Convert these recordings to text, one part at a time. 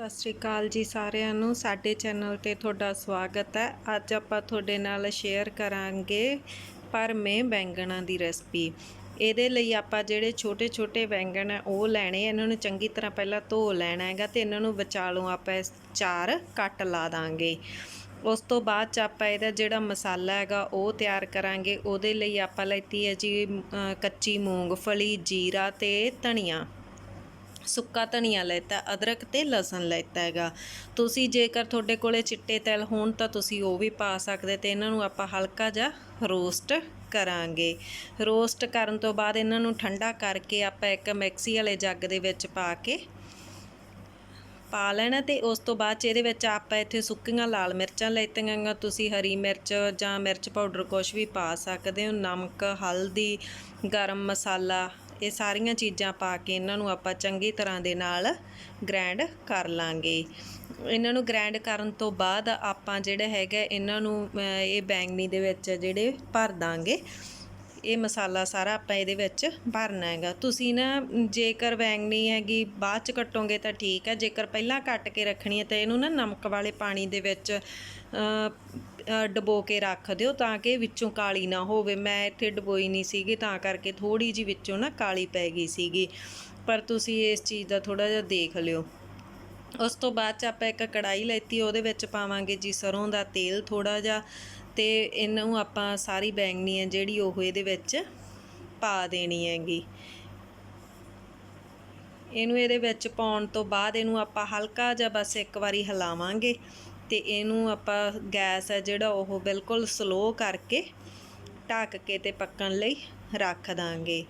ਸਤਿ ਸ਼੍ਰੀ ਅਕਾਲ ਜੀ ਸਾਰਿਆਂ ਨੂੰ। ਸਾਡੇ ਚੈਨਲ ਤੇ ਤੁਹਾਡਾ ਸਵਾਗਤ ਹੈ। ਅੱਜ ਆਪਾਂ ਤੁਹਾਡੇ ਨਾਲ ਸ਼ੇਅਰ ਕਰਾਂਗੇ ਭਰਮੇ ਬੈਂਗਣਾਂ ਦੀ ਰੈਸਪੀ ਇਹਦੇ ਲਈ ਆਪਾਂ ਜਿਹੜੇ ਛੋਟੇ-ਛੋਟੇ ਬੈਂਗਣ ਹੈ ਉਹ ਲੈਣੇ ਇਹਨਾਂ ਨੂੰ ਚੰਗੀ ਤਰ੍ਹਾਂ ਪਹਿਲਾਂ ਧੋ ਲੈਣਾ ਹੈਗਾ ਤੇ ਇਹਨਾਂ ਨੂੰ ਵਿਚਾਲੋਂ ਆਪਾਂ ਇਸ ਚਾਰ ਕੱਟ ਲਾ ਦਾਂਗੇ। ਉਸ ਤੋਂ ਬਾਅਦ ਚ ਆਪਾਂ ਇਹਦਾ ਜਿਹੜਾ ਮਸਾਲਾ ਹੈਗਾ, ਉਹ ਤਿਆਰ ਕਰਾਂਗੇ। ਉਹਦੇ ਲਈ ਆਪਾਂ ਲੈਤੀ ਹੈ ਜੀ ਕੱਚੀ ਮੂੰਗਫਲੀ, ਜੀਰਾ ਤੇ ਧਨੀਆ। ਸੁੱਕਾ ਧਨੀਆ ਲੈਤਾ, ਅਦਰਕ ਤੇ ਲਸਣ ਲੈਤਾ ਹੈਗਾ। ਤੁਸੀਂ ਜੇਕਰ ਤੁਹਾਡੇ ਕੋਲੇ ਚਿੱਟੇ ਤਿਲ ਹੋਣ ਤਾਂ ਤੁਸੀਂ ਉਹ ਵੀ ਪਾ ਸਕਦੇ ਤੇ ਇਹਨਾਂ ਨੂੰ ਆਪਾਂ ਹਲਕਾ ਜਿਹਾ ਰੋਸਟ ਕਰਾਂਗੇ। ਰੋਸਟ ਕਰਨ ਤੋਂ ਬਾਅਦ ਇਹਨਾਂ ਨੂੰ ਠੰਡਾ ਕਰਕੇ ਆਪਾਂ ਇੱਕ ਮਿਕਸੀ ਵਾਲੇ ਜੱਗ ਦੇ ਵਿੱਚ ਪਾ ਕੇ ਪਾ ਲੈਣਾ ਤੇ ਉਸ ਤੋਂ ਬਾਅਦ ਚ ਇਹਦੇ ਵਿੱਚ ਆਪਾਂ ਇੱਥੇ ਸੁੱਕੀਆਂ ਲਾਲ ਮਿਰਚਾਂ ਲੈਤੀਆਂ ਗਾ ਤੁਸੀਂ ਹਰੀ ਮਿਰਚ ਜਾਂ ਮਿਰਚ ਪਾਊਡਰ ਕੁਝ ਵੀ ਪਾ ਸਕਦੇ ਹੋ। ਨਮਕ, ਹਲਦੀ, ਗਰਮ ਮਸਾਲਾ ਇਹ ਸਾਰੀਆਂ ਚੀਜ਼ਾਂ ਪਾ ਕੇ ਇਹਨਾਂ ਨੂੰ ਆਪਾਂ ਚੰਗੀ ਤਰ੍ਹਾਂ ਦੇ ਨਾਲ ਗ੍ਰੈਂਡ ਕਰ ਲਾਂਗੇ। ਇਹਨਾਂ ਨੂੰ ਗ੍ਰੈਂਡ ਕਰਨ ਤੋਂ ਬਾਅਦ ਆਪਾਂ ਜਿਹੜਾ ਹੈਗਾ ਇਹਨਾਂ ਨੂੰ ਇਹ ਬੈਂਗਣੀ ਦੇ ਵਿੱਚ ਜਿਹੜੇ ਭਰ ਦਾਂਗੇ। ਇਹ ਮਸਾਲਾ ਸਾਰਾ ਆਪਾਂ ਇਹਦੇ ਵਿੱਚ ਭਰਨਾ ਹੈਗਾ। ਤੁਸੀਂ ਨਾ, ਜੇਕਰ ਵੈਂਗਣੀ ਹੈਗੀ ਬਾਅਦ ਚ ਕੱਟੋਗੇ ਤਾਂ ਠੀਕ ਹੈ। ਜੇਕਰ ਪਹਿਲਾਂ ਕੱਟ ਕੇ ਰੱਖਣੀ ਹੈ ਤਾਂ ਇਹਨੂੰ ਨਾ ਨਮਕ ਵਾਲੇ ਪਾਣੀ ਦੇ ਵਿੱਚ ਡਬੋ ਕੇ ਰੱਖ ਦਿਓ ਤਾਂ ਕਿ ਵਿੱਚੋਂ ਕਾਲੀ ਨਾ ਹੋਵੇ। ਮੈਂ ਇੱਥੇ ਡਬੋਈ ਨਹੀਂ ਸੀਗੀ, ਤਾਂ ਕਰਕੇ ਥੋੜੀ ਜੀ ਵਿੱਚੋਂ ਨਾ ਕਾਲੀ ਪੈ ਗਈ ਸੀਗੀ। ਪਰ ਤੁਸੀਂ ਇਸ ਚੀਜ਼ ਦਾ ਥੋੜਾ ਜਿਹਾ ਦੇਖ ਲਿਓ। ਉਸ ਤੋਂ ਬਾਅਦ ਚ ਆਪਾਂ ਇੱਕ ਕੜਾਈ ਲੈਤੀ, ਉਹਦੇ ਵਿੱਚ ਪਾਵਾਂਗੇ ਜੀ ਸਰੋਂ ਦਾ ਤੇਲ ਥੋੜਾ ਜਿਹਾ ਤੇ ਇਹਨੂੰ ਆਪਾਂ ਸਾਰੀ ਬੈਂਗਣੀ ਹੈ ਜਿਹੜੀ ਉਹ ਇਹਦੇ ਵਿੱਚ ਪਾ ਦੇਣੀ ਹੈਗੀ। ਇਹਨੂੰ ਇਹਦੇ ਵਿੱਚ ਪਾਉਣ ਤੋਂ ਬਾਅਦ ਇਹਨੂੰ ਆਪਾਂ ਹਲਕਾ ਜਿਹਾ ਬਸ ਇੱਕ ਵਾਰੀ ਹਿਲਾਵਾਂਗੇ। ਤੇ ਇਹਨੂੰ ਆਪਾਂ ਗੈਸ ਹੈ ਜਿਹੜਾ ਉਹ ਬਿਲਕੁਲ ਸਲੋ ਕਰਕੇ ਢੱਕ ਕੇ ਤੇ ਪੱਕਣ ਲਈ ਰੱਖ ਦਾਂਗੇ।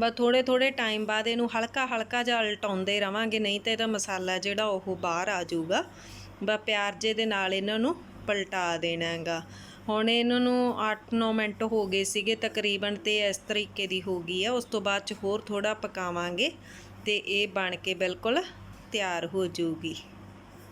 ਬਸ ਥੋੜੇ ਥੋੜੇ ਟਾਈਮ ਬਾਅਦ ਇਹਨੂੰ ਹਲਕਾ ਹਲਕਾ ਜਿਹਾ ਉਲਟਾਉਂਦੇ ਰਵਾਂਗੇ, ਨਹੀਂ ਤੇ ਇਹਦਾ ਮਸਾਲਾ ਜਿਹੜਾ ਉਹ ਬਾਹਰ ਆ ਜਾਊਗਾ। ਬਸ ਪਿਆਰ ਜੇ ਦੇ ਨਾਲ ਇਹਨਾਂ ਨੂੰ ਪਲਟਾ ਦੇਣਾ ਹੈਗਾ ਹੁਣ ਇਹਨਾਂ ਨੂੰ 8-9 ਮਿੰਟ ਹੋ ਗਏ ਸੀਗੇ, ਤਕਰੀਬਨ ਤੇ ਇਸ ਤਰੀਕੇ ਦੀ ਹੋ ਗਈ ਆ। ਉਸ ਤੋਂ ਬਾਅਦ ਚ ਹੋਰ ਥੋੜਾ ਪਕਾਵਾਂਗੇ ਤੇ ਇਹ ਬਣ ਕੇ ਬਿਲਕੁਲ ਤਿਆਰ ਹੋ ਜਾਊਗੀ।